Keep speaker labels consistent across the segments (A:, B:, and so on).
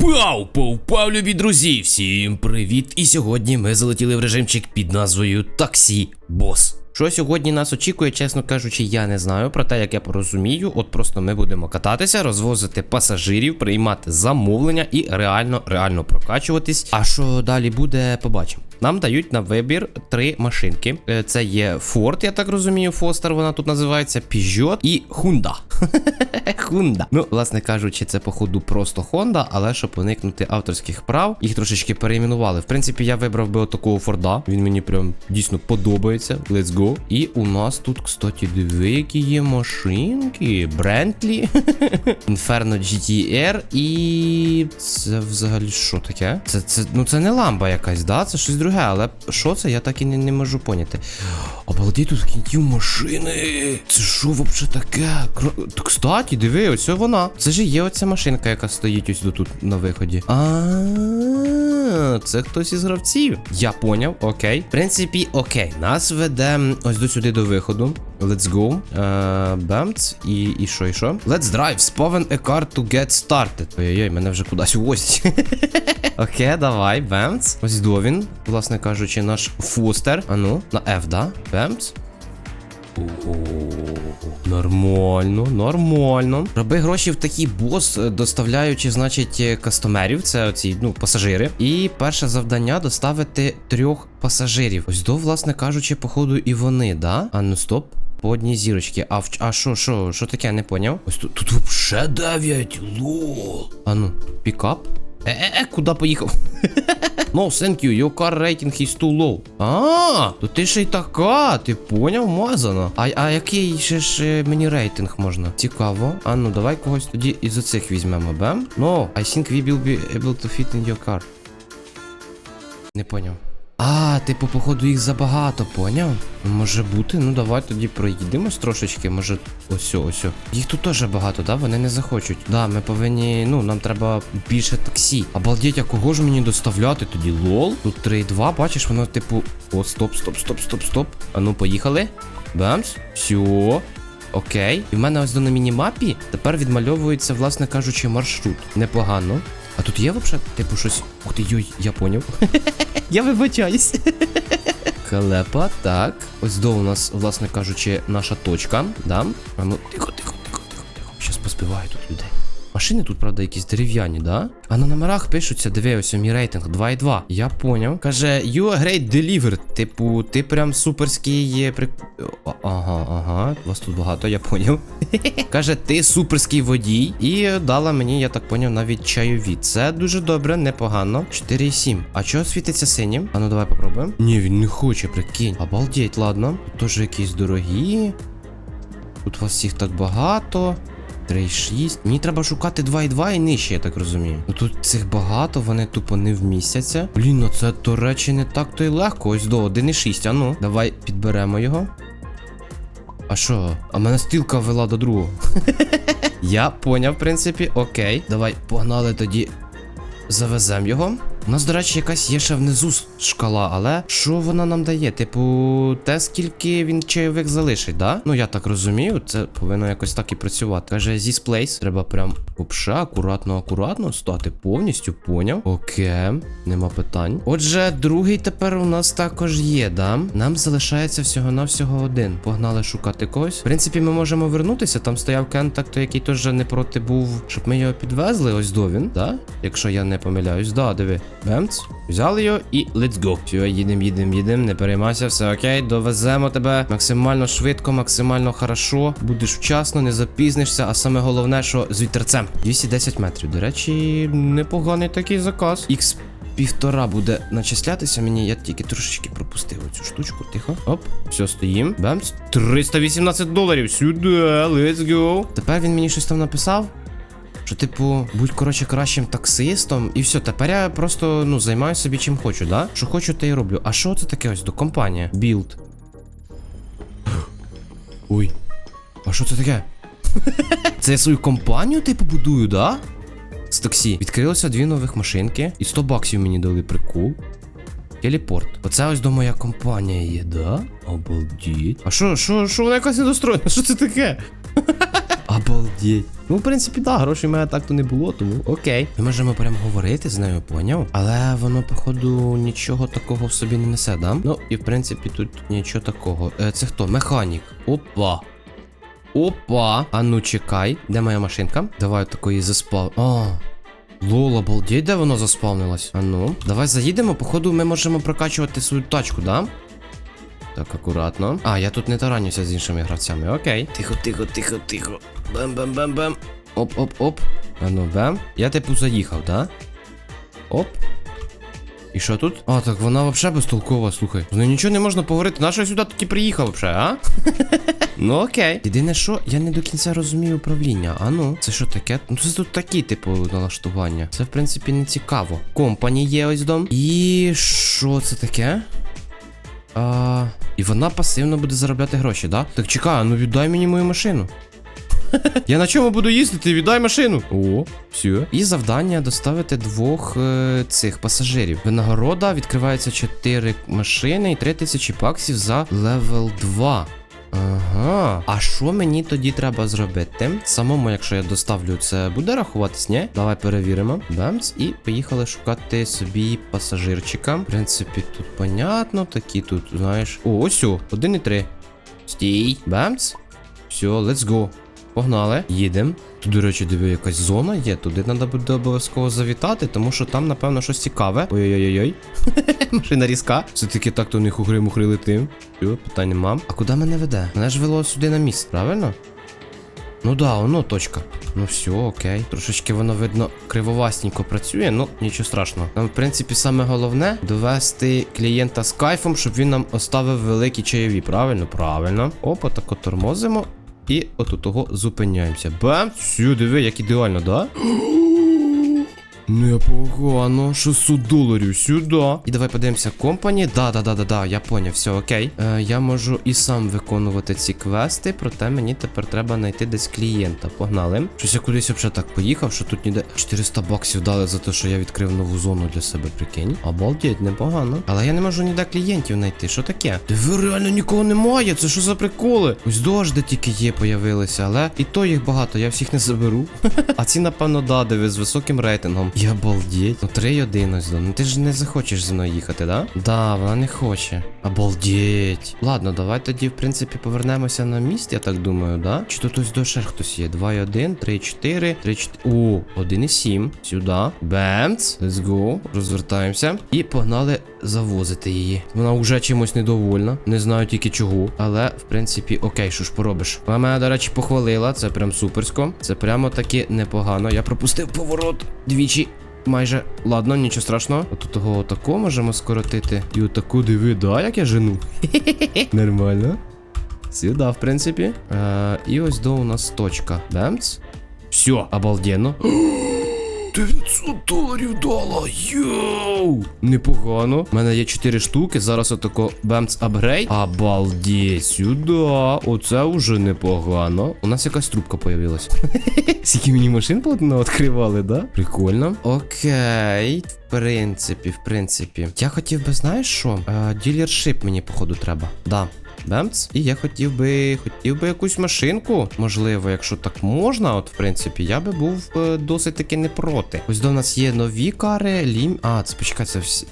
A: Пау, пау, любі друзі! Всім привіт! І сьогодні ми залетіли в режимчик під назвою Таксі Бос. Що сьогодні нас очікує, чесно кажучи, я не знаю. Проте, як я порозумію, от просто ми будемо кататися, розвозити пасажирів, приймати замовлення і реально, реально прокачуватись. А що далі буде, побачимо. Нам дають на вибір три машинки. Е, Це є Ford, я так розумію, Фостер вона тут називається, Peugeot і Honda. Honda. Ну, власне кажучи, це походу просто Honda, але щоб уникнути авторських прав, їх трошечки перейменували. В принципі, я вибрав би отакого Форда. Він мені прям дійсно подобається. Let's go. І у нас тут, кстати, диви, які є машинки. Брентлі, Inferno GTR і. Це взагалі що таке? Це, це, ну це не ламба якась, да? Це щось друге, але що це, я так і не, не можу поняти. Обалдеть, тут кінтів машини. Це що вообще таке? Т- Кстати, диви, ось вона. Це ж є оця машинка, яка стоїть ось тут на виході. А, це хтось із гравців. Я поняв, окей. В принципі, окей. Нас веде ось до сюди до виходу. Let's go. Е, Бемц. І, і що, і що? Let's drive. Spawn a car to get started. Ой-ой-ой, мене вже кудись увозять. Окей, давай, Бемц. Ось до він, власне кажучи, наш фостер. А ну, на F, да? О, Нормально, нормально. Роби гроші в такий бос, е, доставляючи, значить, е, кастомерів, це оці, ну, пасажири. І перше завдання доставити трьох пасажирів. Ось до, власне кажучи, походу, і вони, да? А ну стоп. По одній зірочці. А в а що, що, що таке, не поняв? Ось тут, тут вообще 9, лол. А ну, пікап? Е-е-е, куди поїхав? No, thank you, your car rating is too low. А, то ти ще й така, ти поняв, мазано. А, а який ще ж е, мені рейтинг можна? Цікаво. А ну давай когось тоді із оцих візьмемо, бем? No, I think we will be able to fit in your car. Не поняв. А, типу, походу, їх забагато, поняв? Може бути, ну давай тоді проїдемось трошечки, може. Ось, ось. Їх тут теж багато, да? Вони не захочуть. Да, ми повинні. Ну, нам треба більше таксі. Обалдеть, а кого ж мені доставляти тоді? Лол? Тут 3,2, бачиш, воно, типу. О, стоп, стоп, стоп, стоп, стоп. А ну, поїхали. Бамс. Все. Окей. І в мене ось до на мінімапі тепер відмальовується, власне кажучи, маршрут. Непогано. А тут є взагалі, типу, щось. Ух ти, йой, я поняв. Я вибачаюсь. Клепа, так. Ось до у нас, власне кажучи, наша точка. Да? А ну, тихо, тихо, тихо, тихо, тихо. Щас поспіваю тут людей. Машини тут, правда, якісь дерев'яні, да? А на номерах пишуться, диви, ось мій рейтинг 2,2. Я поняв. Каже, you are great delivered. Типу, ти прям суперський е, при... Ага, ага. Вас тут багато, я поняв. Каже, ти суперський водій. І дала мені, я так поняв, навіть чайові. Це дуже добре, непогано. 4,7. А чого світиться синім? А ну давай попробуємо. Ні, він не хоче, прикинь. Обалдеть, ладно. Тут теж якісь дорогі. Тут вас всіх так багато. 3,6. Мені треба шукати 2,2 і нижче, я так розумію. Ну тут цих багато, вони тупо не вмістяться. Блін, ну це, до речі, не так то й легко. Ось до 1,6. А ну, давай підберемо його. А що? А мене стрілка вела до другого. Я поняв, в принципі, окей. Давай, погнали тоді. Завеземо його. У нас, до речі, якась є ще внизу шкала, але що вона нам дає? Типу, те, скільки він чайових залишить, да? Ну я так розумію, це повинно якось так і працювати. Каже, зі place треба прям вообще акуратно, акуратно стати повністю, поняв. Окей, нема питань. Отже, другий тепер у нас також є, да? Нам залишається всього-навсього один. Погнали шукати когось. В принципі, ми можемо вернутися. Там стояв Кентак, який теж не проти був, щоб ми його підвезли. Ось до він, да? Якщо я не помиляюсь, да, диви. Бемц, взяли його і let's go. Все, їдем, їдем, їдем, не переймайся, все окей, довеземо тебе максимально швидко, максимально хорошо. Будеш вчасно, не запізнишся, а саме головне, що з вітерцем. 210 метрів. До речі, непоганий такий заказ. Ікс півтора буде начислятися мені, я тільки трошечки пропустив оцю штучку. Тихо. Оп, все, стоїм. Бемц. 318 доларів. Сюди, let's go. Тепер він мені щось там написав. Що, типу, будь коротше кращим таксистом, і все, тепер я просто ну займаюся собі чим хочу, да? Що хочу, те й роблю. А що це таке ось до компанія? Білд. Ой. А що це таке? Це я свою компанію, типу, будую, да? З таксі. Відкрилося дві нових машинки. І 100 баксів мені дали прикол. Телепорт. Оце ось до моя компанія є, да? Обалдіть. А що, що, що вона якась недостроєна? Що це таке? Обалдеть. Ну, в принципі, так, грошей в мене так то не було, тому окей. Ми можемо прямо говорити з нею, поняв? Але воно, походу, нічого такого в собі не несе, да? Ну, і в принципі, тут нічого такого. Е, це хто? Механік. Опа. Опа. А ну чекай. Де моя машинка? Давай такої заспав. А. Лол, обалдеть, де воно заспавнилось? А ну, давай заїдемо. Походу, ми можемо прокачувати свою тачку, да? Так, акуратно. А, я тут не таранюся з іншими гравцями. Окей. Тихо, тихо, тихо, тихо. Бем-бем-бем-бем. Оп-оп-оп. А ну бем. Я типу заїхав, да? Оп. І що тут? А, так вона взагалі безтолкова, слухай. З нею нічого не можна поговорити. На що я сюди таки приїхав взагалі, а? ну окей. Єдине, що я не до кінця розумію управління. А ну, це що таке? Ну це тут такі, типу, налаштування. Це, в принципі, не цікаво. Компані є ось дом. І що це таке? А, і вона пасивно буде заробляти гроші, да? Так чекай, ну віддай мені мою машину. Я на чому буду їздити? Віддай машину. О, все. І завдання доставити двох е, цих пасажирів. Винагорода відкривається 4 машини і 3000 баксів за левел 2. Ага. А що мені тоді треба зробити? Самому, якщо я доставлю, це буде рахуватись, ні? Давай перевіримо. Бемц, і поїхали шукати собі пасажирчика. В принципі, тут понятно, такі тут, знаєш. О, ось і 1,3. Стій. Бемц. Все, let's go. Погнали, їдемо. Тут, до речі, диви, якась зона є. Туди треба буде обов'язково завітати, тому що там, напевно, щось цікаве. Ой-ой-ой-ой. Машина різка. Все-таки так то в них ухри-мухри летим. Все, питання мам. А куди мене веде? Мене ж вело сюди на міст, правильно? Ну да, воно точка. Ну все, окей. Трошечки воно видно кривовасненько працює, ну нічого страшного. Нам, в принципі, саме головне довести клієнта з кайфом, щоб він нам оставив великі чайові. Правильно? Правильно. Опа, так от тормозимо. І от у того зупиняємося. Бам! сю, диви, як ідеально, да? Непогано, 600 доларів сюди. І давай подивимося компані. Да, да, да, да, да, я поняв, все окей. Е, я можу і сам виконувати ці квести, проте мені тепер треба знайти десь клієнта. Погнали. Щось я кудись взагалі так поїхав, що тут ніде 400 баксів дали за те, що я відкрив нову зону для себе, прикинь. Обалдеть, непогано. Але я не можу ніде клієнтів знайти. Що таке? Диви, реально нікого немає. Це що за приколи? Ось дожди тільки є, появилися, але і то їх багато, я всіх не заберу. А ці, напевно, да, диви, з високим рейтингом. Я обалдеть. Ну 3-1. Ну ти ж не захочеш зі мною їхати, да? Да, вона не хоче. Обалдеть. Ладно, давай тоді, в принципі, повернемося на міст, я так думаю, да? Чи тут ось до ще хтось є? 2-1, 3-4, 3-4. О, 1,7. Сюди. Бемц. Let's go. Розвертаємося. І погнали завозити її. Вона вже чимось недовольна. Не знаю тільки чого. Але, в принципі, окей, що ж поробиш. Вона мене, до речі, похвалила. Це прям суперсько. Це прямо таки непогано. Я пропустив поворот двічі. Майже ладно, нічого страшного. От того отако можемо скоротити. І отаку диви, да, як я жену. Нормально. Сюда, в принципі. Е, і ось до у нас точка. Бемц. Все, обалденно. 900 доларів дала. Йоу! Непогано. У мене є 4 штуки. Зараз отако бемц апгрейд. Обалдеть, сюди. Оце вже непогано. У нас якась трубка появилась. Скільки мені машин плотно відкривали, да? Прикольно. Окей. В принципі, в принципі. Я хотів би, знаєш що? Е, ділершип мені, походу, треба. Да. Бемц. І я хотів би хотів би якусь машинку. Можливо, якщо так можна, от в принципі, я би був е, досить таки не проти. Ось до нас є нові кари, лім. А, це почекай, це всі.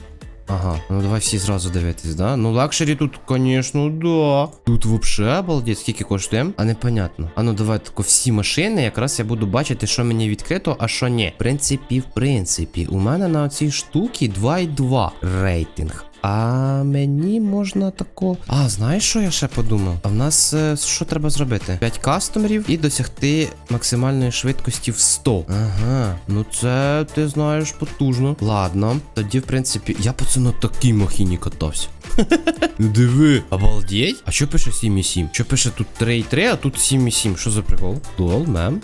A: Ага, ну давай всі зразу дивитись, да? Ну лакшері тут, звісно, да. Тут вообще обалдеть, скільки коштує? А непонятно. А ну давай тако всі машини, якраз я буду бачити, що мені відкрито, а що ні. В принципі, в принципі, у мене на цій штуці 2,2 рейтинг. А мені можна тако. А, знаєш, що я ще подумав? А в нас е, що треба зробити? 5 кастомерів і досягти максимальної швидкості в 100. Ага, ну це ти знаєш потужно. Ладно, тоді, в принципі, я пацан на такій махіні катався. Диви. Обалдеть? А що пише 7,7? Що пише тут 3,3, а тут 7,7? Що за прикол? Лол, мем.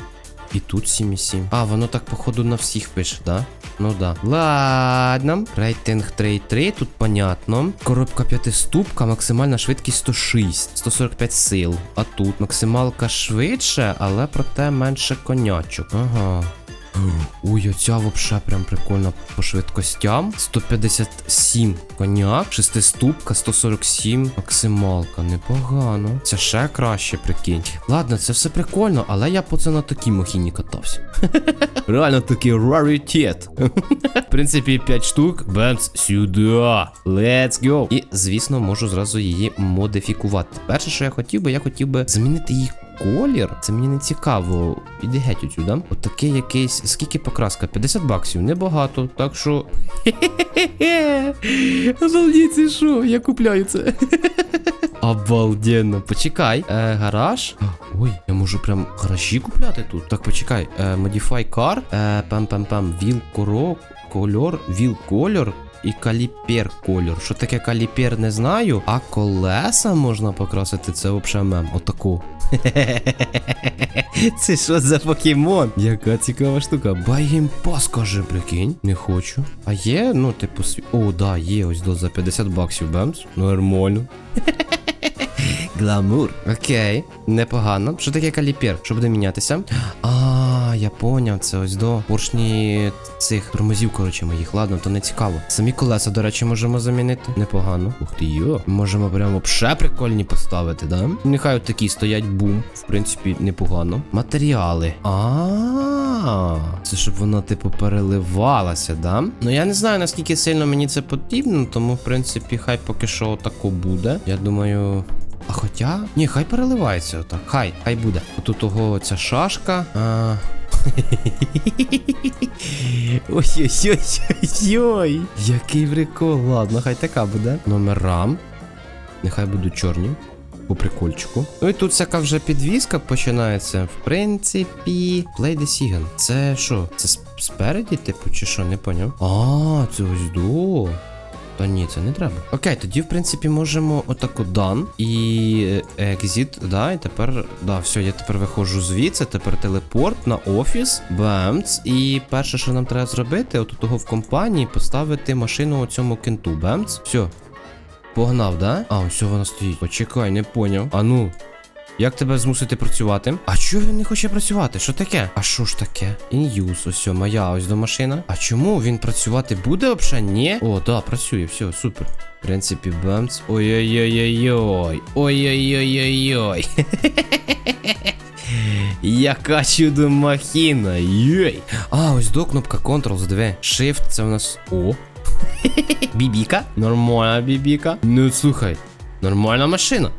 A: І тут 7,7. А, воно так, походу, на всіх пише, да? Ну да. Ладно. Рейтинг 3,3, тут понятно. Коробка п'ятиступка, максимальна швидкість 106, 145 сил. А тут максималка швидше, але проте менше конячок. Ага. Ой, оця вообще прям прикольна по швидкостям. 157 коняк, 6 ступка, 147 максималка. Непогано. Це ще краще, прикинь. Ладно, це все прикольно, але я по це на такій махіні катався. Реально такий раритет. В принципі, 5 штук. Бемс сюди. Let's go. І, звісно, можу зразу її модифікувати. Перше, що я хотів би, я хотів би замінити їх колір. Це мені не цікаво. Іди геть отсюда. От такий якийсь. Скільки покраска? 50 баксів, небагато. Так що. Обалдіть, це що? Я купляю це. Обалденно. Почекай. Е, гараж. Ой, я можу прям гаражі купляти тут. Так, почекай. Е, Modify car. Е, пам-пам-пам. Віл коро. Кольор. Віл кольор. І каліпер кольор. Що таке каліпер, не знаю. А колеса можна покрасити, це взагалі мем. Отаку. Це що за покемон? Яка цікава штука. Байгеймпас, каже, прикинь. Не хочу. А є, ну, типу, сві... О, да, є ось до за 50 баксів, бемс. Нормально. Гламур. Окей, непогано. Що таке каліпер? Що буде мінятися? А, я поняв, це ось до поршні цих тормозів, коротше, моїх. Ладно, то не цікаво. Самі колеса, до речі, можемо замінити. Непогано. Ух ти йо. Можемо прямо ще прикольні поставити, да? Нехай от такі стоять бум. В принципі, непогано. Матеріали. А, це щоб вона, типу, переливалася, да? Ну я не знаю, наскільки сильно мені це потрібно, тому, в принципі, хай поки що отако буде. Я думаю. А хоча. Ні, хай переливається отак. Хай, хай буде. Отут того ця шашка. А... Ой-ой-ой-ой-ой. Який прикол. Ладно, хай така буде. Номерам. Нехай будуть чорні. По прикольчику. Ну і тут всяка вже підвіска починається. В принципі, Play the Sigan. Це що? Це спереді, типу, чи що, не поняв? А, це ось до. Та ні, це не треба. Окей, тоді, в принципі, можемо отако done і е, exit, да, і тепер, да, все, я тепер виходжу звідси, тепер телепорт на офіс, бемц. І перше, що нам треба зробити, от у того в компанії поставити машину у цьому кенту, бемц. Все. Погнав, да? А, ось вона стоїть. Почекай, не поняв. А ну. Як тебе змусити працювати? А чого він не хоче працювати? Що таке? А що ж таке? Use, ось моя ось до машина. А чому він працювати буде взагалі? Ні? О, да, працює, все, супер. В принципі, бемц. Ой-ой-ой-ой-ой. Ой-ой-ой-ой-ой. Яка чудо махіна. Йой. А, ось до кнопка Ctrl, диви. Shift, це у нас. О. Бібіка. Нормальна бібіка. Ну слухай. Нормальна машина.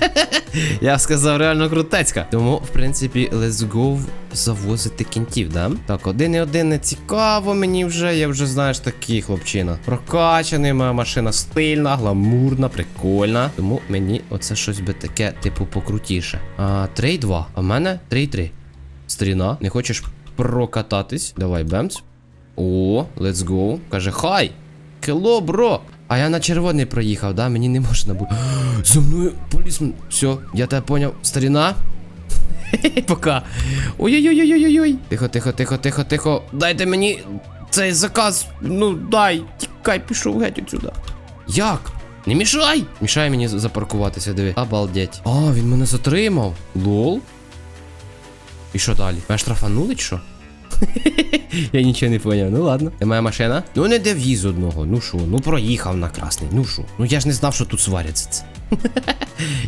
A: Я сказав, реально крутецька. Тому, в принципі, let's go завозити кінтів, да? Так, один і один не цікаво мені вже. Я вже знаєш такий хлопчина. Прокачаний, моя машина стильна, гламурна, прикольна. Тому мені оце щось би таке, типу, покрутіше. А, 3-2. А в мене 3-3. Стріна, не хочеш прокататись? Давай, бемц. О, let's go. Каже, хай! Кело, бро! А я на червоний проїхав, да? Мені не можна було. За мною полісмен. Все, я тебе поняв. Старіна. Пока. Ой-ой-ой-ой-ой-ой. Тихо, тихо, тихо, тихо, тихо. Дайте мені цей заказ. Ну, дай. Тікай, пішов геть отсюда. Як? Не мішай! Мішай мені запаркуватися, диви. Обалдеть. А, він мене затримав. Лол. І що далі? Мене штрафанули чи що? Я нічого не поняв. Ну ладно. Це моя машина. Ну не девіз одного. Ну що, ну проїхав на красний. Ну що? Ну я ж не знав, що тут сваряться це.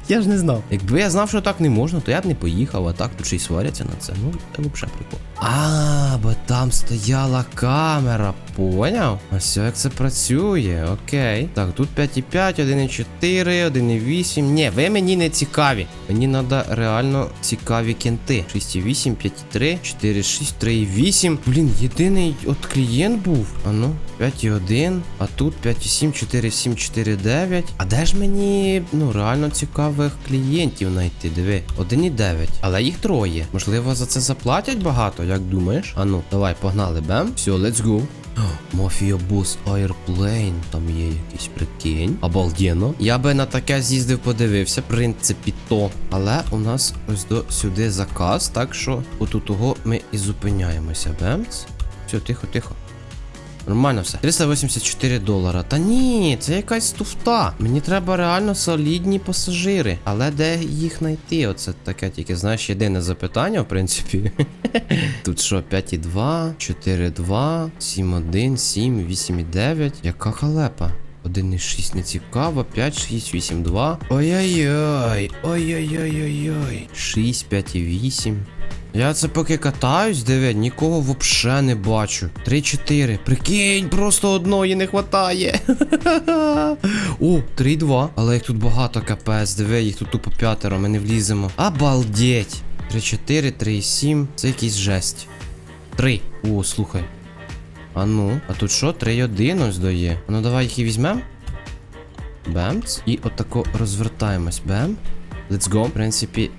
A: я ж не знав. Якби я знав, що так не можна, то я б не поїхав, а так тут ще й сваряться на це. Ну, це взагалі прикол. А, бо там стояла камера, поняв? Ось як це працює, окей. Так, тут 5,5, 1,4, 1,8. Ні, ви мені не цікаві. Мені треба реально цікаві кенти. 6,8, 5,3, 4,6, 3,8. Блін, єдиний от клієнт був. А ну, 5,1, а тут 5,7, 4,7, 4,9. А де ж мені, ну, реально цікавих клієнтів знайти? Диви, 1,9. Але їх троє. Можливо, за це заплатять багато, як думаєш? А ну, давай, погнали, бем. Все, let's go. Мафія бус Airplane, там є якийсь прикинь. Обалденно. Я би на таке з'їздив, подивився, в принципі, то. Але у нас ось до сюди заказ, так що отут того ми і зупиняємося. Бемц. Все, тихо, тихо. Нормально все. 384 долара. Та ні, це якась туфта. Мені треба реально солідні пасажири. Але де їх знайти? Оце таке тільки, знаєш, єдине запитання, в принципі. Тут що, 5,2, 4,2, 7,1, 7, 8,9. Яка халепа? 1,6 не цікаво, 5, 6, 8, 2. Ой-ой-ой, ой-ой-ой-ой-ой. 6, 5 і 8. Я це поки катаюсь, диви, нікого вообще не бачу. 3-4. Прикинь, просто одної не хватає. О, 3-2. Але їх тут багато капець, диви, їх тут тупо п'ятеро, ми не вліземо. Обалдеть. 3-4, 3-7. Це якийсь жесть. 3. О, слухай. А ну, а тут що? 3-1 ось дає. Ну давай їх і візьмем. Бемц. І отако розвертаємось. Бем. Let's go. В принципі,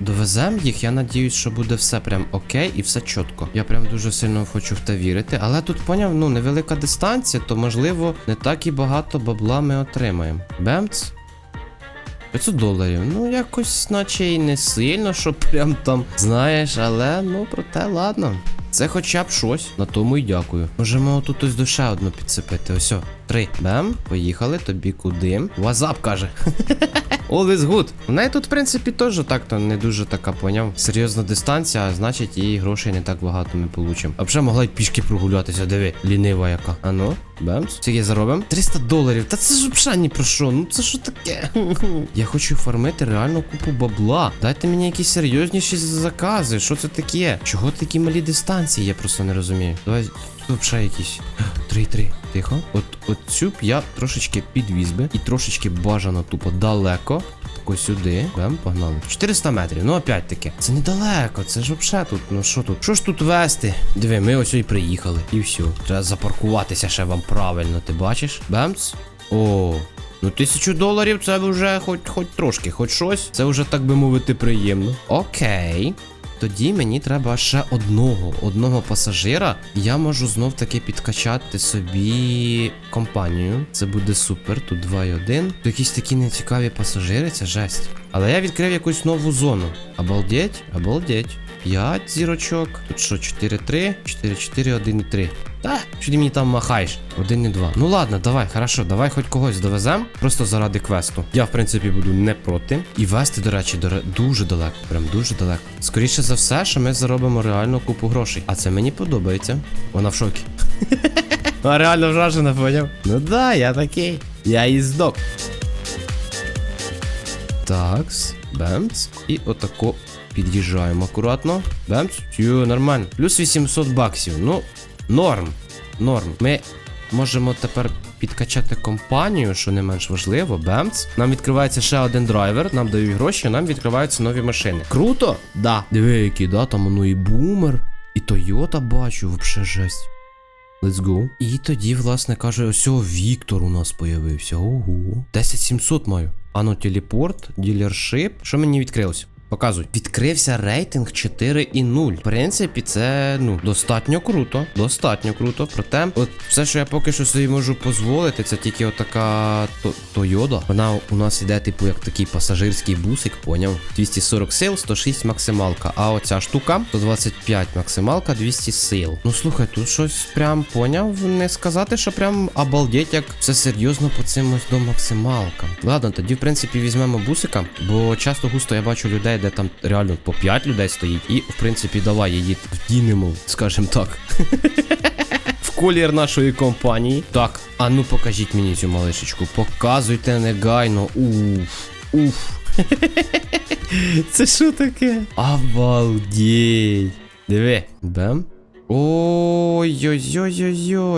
A: довезем їх. Я надіюсь, що буде все прям окей і все чітко. Я прям дуже сильно хочу в те вірити. Але тут поняв, ну, невелика дистанція, то можливо не так і багато бабла ми отримаємо. Бемц. 500 доларів. Ну, якось, наче і не сильно, щоб прям там, знаєш, але ну проте ладно. Це хоча б щось, на тому й дякую. Можемо отут ось до ще одну підцепити. Ось, о, три. Бем, поїхали, тобі куди? Вазап каже. All is good. У неї тут, в принципі, теж так-то не дуже така, поняв. Серйозна дистанція, значить її грошей не так багато ми получимо. А вже могла й пішки прогулятися, диви, лінива яка. А ну, бемс. Скільки заробимо? 300 доларів. Та це ж взагалі про що. Ну це що таке? Я хочу фармити реально купу бабла. Дайте мені якісь серйозніші закази. Що це таке? Чого такі малі дистанції? Я просто не розумію. Давай ще якісь. 3-3. Тихо. От, от цю б я трошечки підвіз би. І трошечки бажано тупо далеко. Тако сюди. Бем, погнали. 400 метрів. Ну опять таки. Це недалеко. Це ж взагалі тут. Ну що тут? Що ж тут вести? Диви, ми ось і приїхали. І все. Треба запаркуватися ще вам правильно. Ти бачиш? Бемц? О. Ну, тисячу доларів це вже хоч хоч трошки, хоч щось. Це вже, так би мовити, приємно. Окей. Тоді мені треба ще одного, одного пасажира. Я можу знов таки підкачати собі компанію. Це буде супер. Тут 2 і 1. Тут якісь такі нецікаві пасажири, це жесть. Але я відкрив якусь нову зону. Обалдеть, обалдеть. 5 зірочок. Тут що, 4-3, 4-4, 1 і 3. Та, що ти мені там махаєш? Один і два. Ну ладно, давай, хорошо, давай хоч когось довезем. Просто заради квесту. Я, в принципі, буду не проти. І вести, до речі, до... дуже далеко. Прям дуже далеко. Скоріше за все, що ми заробимо реально купу грошей. А це мені подобається. Вона в шокі. А реально вражена, поняв? Ну да, я такий. Я їздок. Такс, бемц. І отако під'їжджаємо акуратно. Бемц. Тю, нормально. Плюс 800 баксів. Ну, норм. Норм. Ми можемо тепер підкачати компанію, що не менш важливо. Бемц. Нам відкривається ще один драйвер, нам дають гроші, нам відкриваються нові машини. Круто? Да. Диви, які, да, там ну і бумер, і Тойота бачу, вообще жесть. Let's go. І тоді, власне, каже, ось Віктор у нас появився. Ого. 10700 маю. Ану, телепорт, ділершип. Що мені відкрилося? Показуй. Відкрився рейтинг 4,0. В принципі, це ну достатньо круто. Достатньо круто. Проте, от все, що я поки що собі можу дозволити, це тільки отака то Тойода. Вона у нас іде, типу, як такий пасажирський бусик, поняв? 240 сил, 106 максималка. А оця штука 125 максималка, 200 сил. Ну слухай, тут щось прям поняв. Не сказати, що прям обалдеть, як все серйозно по цим до максималкам. Ладно, тоді, в принципі, візьмемо бусика, бо часто густо я бачу людей, де там реально по 5 людей стоїть. І, в принципі, давай її вдінемо, скажімо так. В колір нашої компанії. Так, а ну покажіть мені цю малишечку. Показуйте негайно. Уф. Уф. Це що таке? Обалдеть. Диви. Бем. Ой-ой-ой-ой-ой,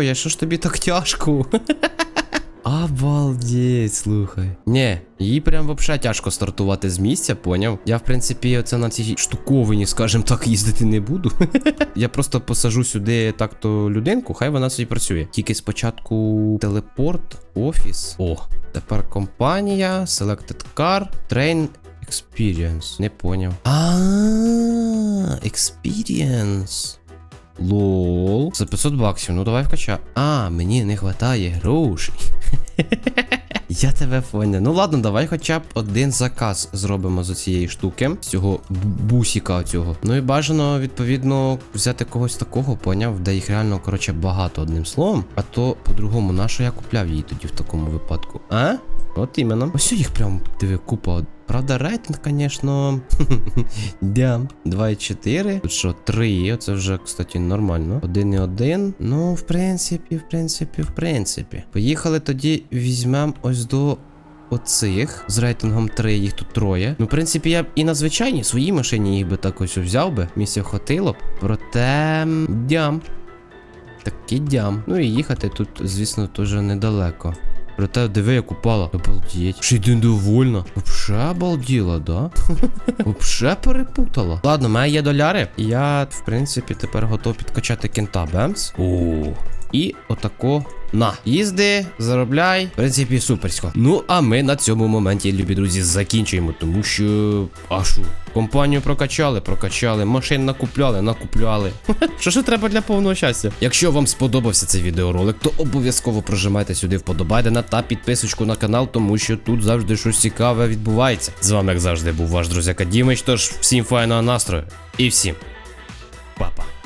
A: а що ж тобі так тяжко? Обалдеть, слухай. Ні, їй прям вообще тяжко стартувати з місця, поняв? Я, в принципі, оце на цій штуковині, скажімо так, їздити не буду. Я просто посажу сюди так-то людинку, хай вона собі працює. Тільки спочатку телепорт, офіс. О, тепер компанія, selected car, train experience. Не поняв. А, experience. Лол. За 500 баксів. Ну давай вкача. А, мені не вистачає грошей. Я тебе поняв. Ну ладно, давай хоча б один заказ зробимо з цієї штуки, з цього бу- бусіка цього. Ну і бажано, відповідно, взяти когось такого, поняв, де їх реально, коротше, багато одним словом. А то по-другому, на що я купляв її тоді в такому випадку? А? От іменно. Ось їх прям диви, купа. Правда, рейтинг, звісно. Дям. 2,4. Тут що, 3. Оце вже, кстати, нормально. 1,1. Ну, в принципі, в принципі, в принципі. Поїхали тоді, візьмемо ось до. Оцих з рейтингом 3, їх тут троє. Ну, в принципі, я б і на звичайній своїй машині їх би так ось взяв би. Місця хватило б. Проте. Дям. Такий дям. Ну і їхати тут, звісно, теж недалеко. Проте диви, як упала. Обалдеть. Ще й недовольна. Вообще обалділа, да? Вообще перепутала. Ладно, в мене є доляри. Я, в принципі, тепер готов підкачати кента Бемс. О. І отако. На, їзди, заробляй. В принципі, суперсько. Ну, а ми на цьому моменті, любі друзі, закінчуємо, тому що. А що? Компанію прокачали, прокачали, машин накупляли, накупляли. Що ж треба для повного щастя? Якщо вам сподобався цей відеоролик, то обов'язково прожимайте сюди вподобайдена та підписочку на канал, тому що тут завжди щось цікаве відбувається. З вами, як завжди, був ваш друзяка Дімич, тож всім файного настрою і всім па-па.